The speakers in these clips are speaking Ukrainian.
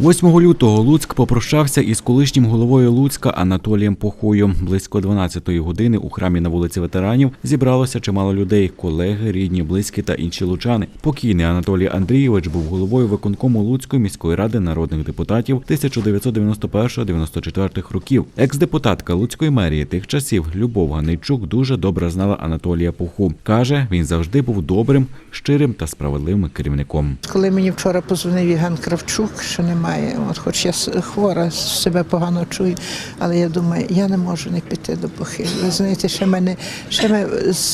8 лютого Луцьк попрощався із колишнім головою Луцька Анатолієм Похою. Близько 12-ї години у храмі на вулиці ветеранів зібралося чимало людей: колеги, рідні, близькі та інші лучани. Покійний Анатолій Андрійович був головою виконкому Луцької міської ради народних депутатів 1991-94 років. Екс-депутатка Луцької мерії тих часів Любов Ганейчук дуже добре знала Анатолія Поху. каже, він завжди був добрим, щирим та справедливим керівником. Коли мені вчора позвонив Євген Кравчук, що немає, от хоч я хвора, себе погано чую, але я думаю, я не можу не піти до похилу. Ви знаєте, ще мене, ще ми,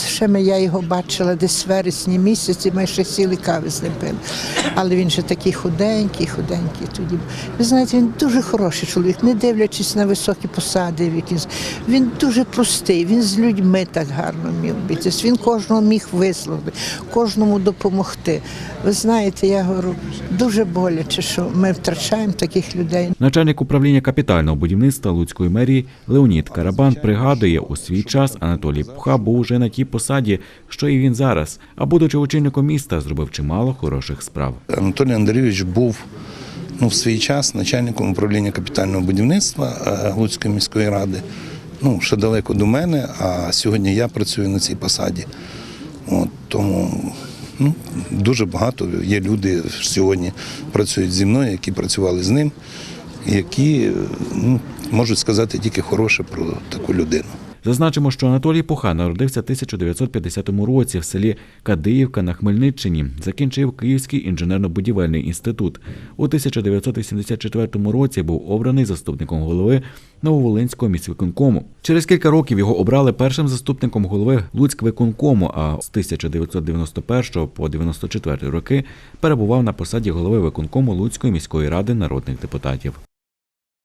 ще ми, я його бачила десь в вересні місяці, ми ще сіли кави з ним пили. Але він же такий худенький, худенький тоді. Ви знаєте, він дуже хороший чоловік, не дивлячись на високі посади, в. Він дуже простий, він з людьми так гарно міг битись. Він кожного міг вислухати, кожному допомогти. Ви знаєте, я говорю, дуже боляче, що ми втрачаємо таких людей. Начальник управління капітального будівництва Луцької мерії Леонід Карабан пригадує, у свій час Анатолій Пуха був уже на тій посаді, що і він зараз. А будучи очільником міста, зробив чимало хороших справ. Анатолій Андрійович був ну, в свій час начальником управління капітального будівництва е, Луцької міської ради. Ну, ще далеко до мене, а сьогодні я працюю на цій посаді. От, тому ну, дуже багато є люди сьогодні працюють зі мною, які працювали з ним, які ну, можуть сказати тільки хороше про таку людину. Зазначимо, що Анатолій Пуха народився в 1950 році в селі Кадиївка на Хмельниччині. Закінчив Київський інженерно-будівельний інститут. У 1984 році був обраний заступником голови Нововолинського міськвиконкому. Через кілька років його обрали першим заступником голови Луцьквиконкому, а з 1991 по 94 роки перебував на посаді голови виконкому Луцької міської ради народних депутатів.